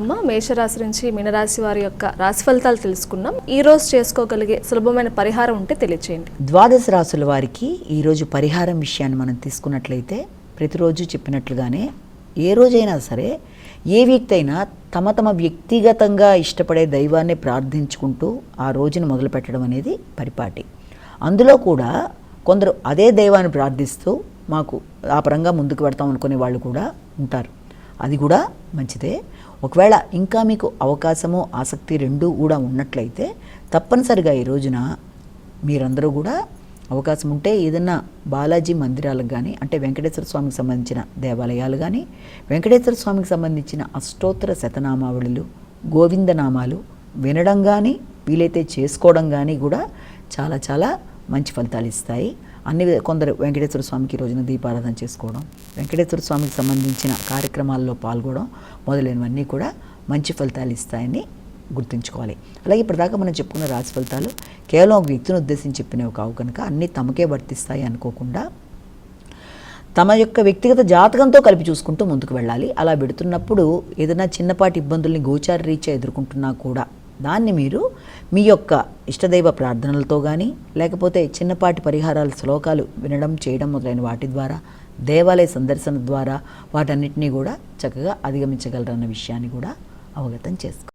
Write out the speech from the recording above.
అమ్మ మేషరాశి నుంచి మీనరాశి వారి యొక్క రాశి ఫలితాలు తెలుసుకున్నాం ఈ రోజు చేసుకోగలిగే సులభమైన పరిహారం ఉంటే తెలియచేయండి. ద్వాదశ రాసుల వారికి ఈరోజు పరిహారం విషయాన్ని మనం తీసుకున్నట్లయితే ప్రతిరోజు చెప్పినట్లుగానే ఏ రోజైనా సరే ఏ వ్యక్తి అయినా తమ తమ వ్యక్తిగతంగా ఇష్టపడే దైవాన్ని ప్రార్థించుకుంటూ ఆ రోజును మొదలుపెట్టడం అనేది పరిపాటి. అందులో కూడా కొందరు అదే దైవాన్ని ప్రార్థిస్తూ మాకు ఆ పరంగా ముందుకు పెడతాం అనుకునే వాళ్ళు కూడా ఉంటారు. అది కూడా మంచిదే. ఒకవేళ ఇంకా మీకు అవకాశము ఆసక్తి రెండూ కూడా ఉన్నట్లయితే తప్పనిసరిగా ఈ రోజున మీరందరూ కూడా అవకాశం ఉంటే ఏదన్నా బాలాజీ మందిరాలకు కానీ అంటే వెంకటేశ్వర స్వామికి సంబంధించిన దేవాలయాలు కానీ వెంకటేశ్వర స్వామికి సంబంధించిన అష్టోత్తర శతనామావళులు గోవిందనామాలు వినడం కానీ వీలైతే చేసుకోవడం కానీ కూడా చాలా చాలా మంచి ఫలితాలు ఇస్తాయి. అన్ని కొందరు వెంకటేశ్వర స్వామికి రోజున దీపారాధన చేసుకోవడం వెంకటేశ్వర స్వామికి సంబంధించిన కార్యక్రమాల్లో పాల్గొనడం మొదలైనవన్నీ కూడా మంచి ఫలితాలు ఇస్తాయని గుర్తుంచుకోవాలి. అలాగే ఇప్పటిదాకా మనం చెప్పుకున్న రాశి ఫలితాలు కేవలం ఒక వ్యక్తిని ఉద్దేశించి చెప్పినవి కావు కనుక అన్నీ తమకే వర్తిస్తాయి అనుకోకుండా తమ యొక్క వ్యక్తిగత జాతకంతో కలిపి చూసుకుంటూ ముందుకు వెళ్ళాలి. అలా పెడుతున్నప్పుడు ఏదైనా చిన్నపాటి ఇబ్బందుల్ని గోచార రీత్యా ఎదుర్కొంటున్నా కూడా దాన్ని మీరు మీ యొక్క ఇష్టదైవ ప్రార్థనలతో కానీ లేకపోతే చిన్నపాటి పరిహారాల శ్లోకాలు వినడం చేయడం మొదలైన వాటి ద్వారా దేవాలయ సందర్శన ద్వారా వాటన్నిటినీ కూడా చక్కగా అధిగమించగలరన్న విషయాన్ని కూడా అవగతం చేసుకో